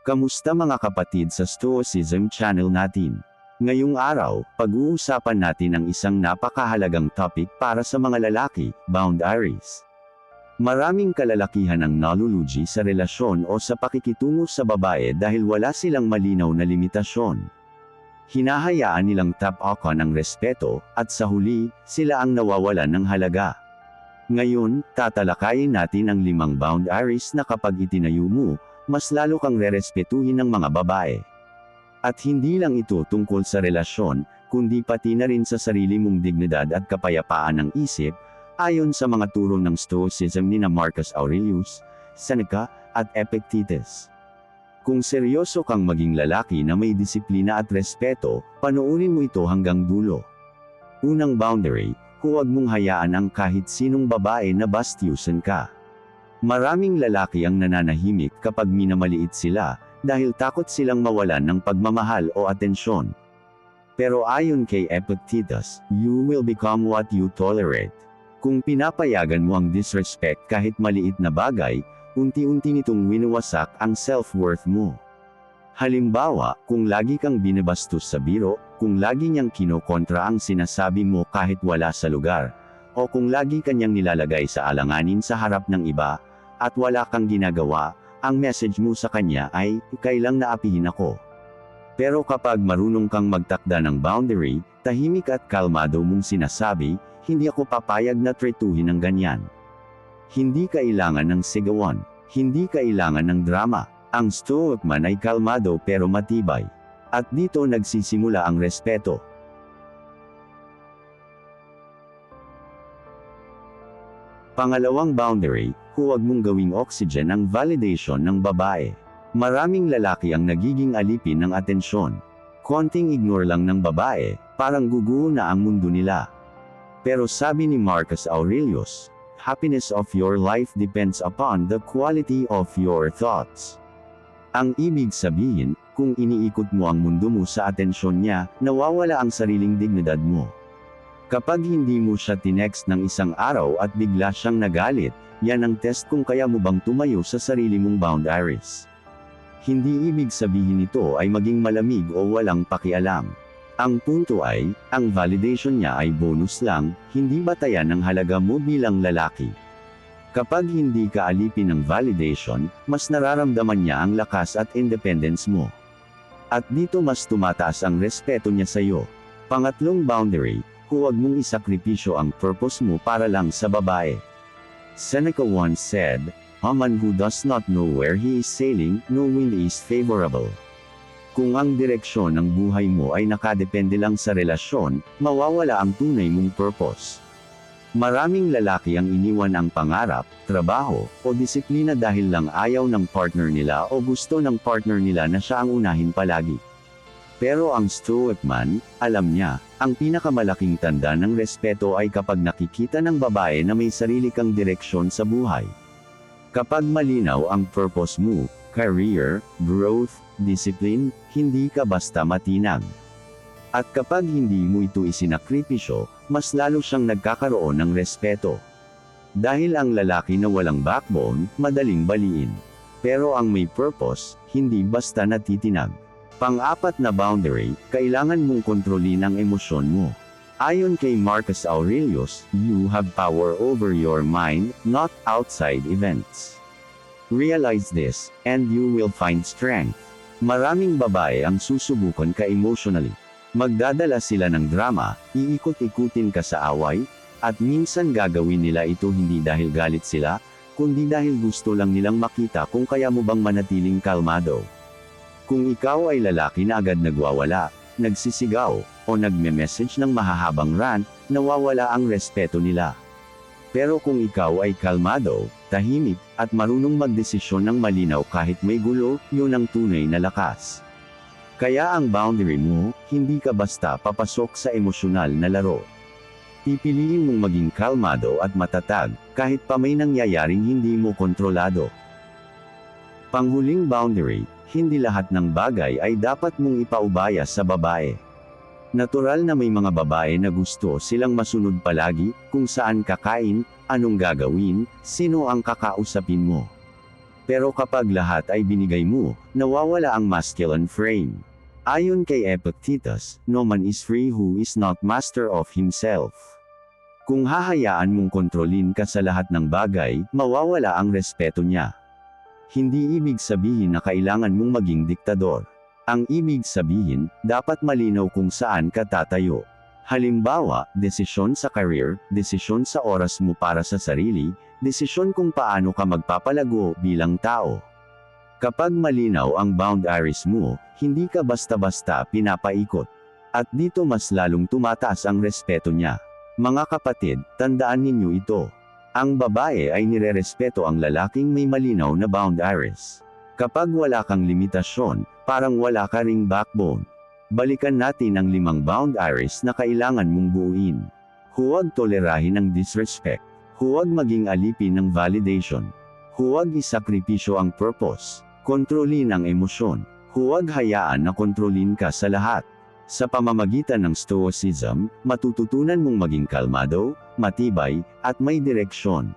Kamusta mga kapatid sa Stoicism channel natin? Ngayong araw, pag-uusapan natin ang isang napakahalagang topic para sa mga lalaki, boundaries. Maraming kalalakihan ang nalulugi sa relasyon o sa pakikitungo sa babae dahil wala silang malinaw na limitasyon. Hinahayaan nilang tap-akan ang respeto, at sa huli, sila ang nawawalan ng halaga. Ngayon, tatalakayin natin ang limang boundaries na kapag itinayo mo, mas lalo kang rerespetuhin ng mga babae. At hindi lang ito tungkol sa relasyon, kundi pati na rin sa sarili mong dignidad at kapayapaan ng isip, ayon sa mga turo ng Stoicism ni na Marcus Aurelius, Seneca, at Epictetus. Kung seryoso kang maging lalaki na may disiplina at respeto, panoorin mo ito hanggang dulo. Unang boundary, huwag mong hayaan ang kahit sinong babae na bastyusan ka. Maraming lalaki ang nananahimik kapag minamaliit sila, dahil takot silang mawalan ng pagmamahal o atensyon. Pero ayon kay Epictetus, you will become what you tolerate. Kung pinapayagan mo ang disrespect kahit maliit na bagay, unti-unti nitong winawasak ang self-worth mo. Halimbawa, kung lagi kang binabastos sa biro, kung lagi niyang kinokontra ang sinasabi mo kahit wala sa lugar, o kung lagi kanyang nilalagay sa alanganin sa harap ng iba, at wala kang ginagawa, ang message mo sa kanya ay, kailang naapihin ako. Pero kapag marunong kang magtakda ng boundary, tahimik at kalmado mong sinasabi, hindi ako papayag na tretuhin ng ganyan. Hindi kailangan ng sigawan. Hindi kailangan ng drama. Ang stoic man ay kalmado pero matibay. At dito nagsisimula ang respeto. Pangalawang boundary, huwag mong gawing oxygen ang validation ng babae. Maraming lalaki ang nagiging alipin ng atensyon. Konting ignore lang ng babae, parang guguho na ang mundo nila. Pero sabi ni Marcus Aurelius, happiness of your life depends upon the quality of your thoughts. Ang ibig sabihin, kung iniikot mo ang mundo mo sa atensyon niya, nawawala ang sariling dignidad mo. Kapag hindi mo siya tinext ng isang araw at bigla siyang nagalit, yan ang test kung kaya mo bang tumayo sa sarili mong boundaries. Hindi ibig sabihin nito ay maging malamig o walang pakialam. Ang punto ay, ang validation niya ay bonus lang, hindi batayan ng halaga mo bilang lalaki. Kapag hindi ka alipin ng validation, mas nararamdaman niya ang lakas at independence mo. At dito mas tumataas ang respeto niya sa iyo. Pangatlong boundary, huwag mong isakripisyo ang purpose mo para lang sa babae. Seneca once said, A man who does not know where he is sailing, no wind is favorable. Kung ang direksyon ng buhay mo ay nakadepende lang sa relasyon, mawawala ang tunay mong purpose. Maraming lalaki ang iniwan ang pangarap, trabaho, o disiplina dahil lang ayaw ng partner nila o gusto ng partner nila na siya ang unahin palagi. Pero ang stoic man, alam niya, ang pinakamalaking tanda ng respeto ay kapag nakikita ng babae na may sarili kang direksyon sa buhay. Kapag malinaw ang purpose mo, career, growth, discipline, hindi ka basta matinag. At kapag hindi mo ito isinakripisyo, mas lalo siyang nagkakaroon ng respeto. Dahil ang lalaki na walang backbone, madaling baliin. Pero ang may purpose, hindi basta natitinag. Pang-apat na boundary, kailangan mong kontrolin ang emosyon mo. Ayon kay Marcus Aurelius, you have power over your mind, not outside events. Realize this, and you will find strength. Maraming babae ang susubukan ka emotionally. Magdadala sila ng drama, iikot-ikutin ka sa away, at minsan gagawin nila ito hindi dahil galit sila, kundi dahil gusto lang nilang makita kung kaya mo bang manatiling kalmado. Kung ikaw ay lalaki na agad nagwawala, nagsisigaw, o nagme-message ng mahahabang rant, nawawala ang respeto nila. Pero kung ikaw ay kalmado, tahimik, at marunong magdesisyon ng malinaw kahit may gulo, yun ang tunay na lakas. Kaya ang boundary mo, hindi ka basta papasok sa emosyonal na laro. Pipiliin mong maging kalmado at matatag, kahit pa may nangyayaring hindi mo kontrolado. Panghuling boundary, hindi lahat ng bagay ay dapat mong ipaubaya sa babae. Natural na may mga babae na gusto silang masunod palagi, kung saan kakain, anong gagawin, sino ang kakausapin mo. Pero kapag lahat ay binigay mo, nawawala ang masculine frame. Ayon kay Epictetus, no man is free who is not master of himself. Kung hahayaan mong kontrolin ka sa lahat ng bagay, mawawala ang respeto niya. Hindi ibig sabihin na kailangan mong maging diktador. Ang ibig sabihin, dapat malinaw kung saan ka tatayo. Halimbawa, desisyon sa career, desisyon sa oras mo para sa sarili, desisyon kung paano ka magpapalago bilang tao. Kapag malinaw ang boundaries mo, hindi ka basta-basta pinapaikot. At dito mas lalong tumataas ang respeto niya. Mga kapatid, tandaan ninyo ito. Ang babae ay nirerespeto ang lalaking may malinaw na boundaries. Kapag wala kang limitasyon, parang wala ka ring backbone. Balikan natin ang limang boundaries na kailangan mong buuin. Huwag tolerahin ang disrespect. Huwag maging alipin ng validation. Huwag isakripisyo ang purpose. Kontrolin ang emosyon. Huwag hayaan na kontrolin ka sa lahat. Sa pamamagitan ng stoicism, matututunan mong maging kalmado, matibay, at may direksyon.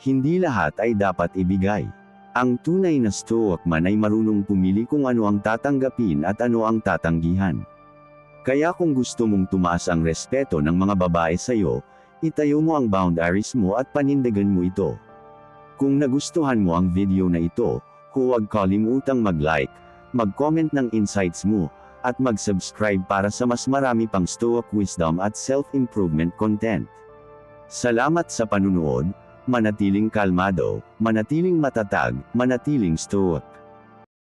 Hindi lahat ay dapat ibigay. Ang tunay na stoic man ay marunong pumili kung ano ang tatanggapin at ano ang tatanggihan. Kaya kung gusto mong tumaas ang respeto ng mga babae sa iyo, itayo mo ang boundaries mo at panindigan mo ito. Kung nagustuhan mo ang video na ito, huwag kalimutang mag-like, mag-comment ng insights mo, at mag-subscribe para sa mas marami pang stoic wisdom at self-improvement content. Salamat sa panunood, manatiling kalmado, manatiling matatag, manatiling stoic.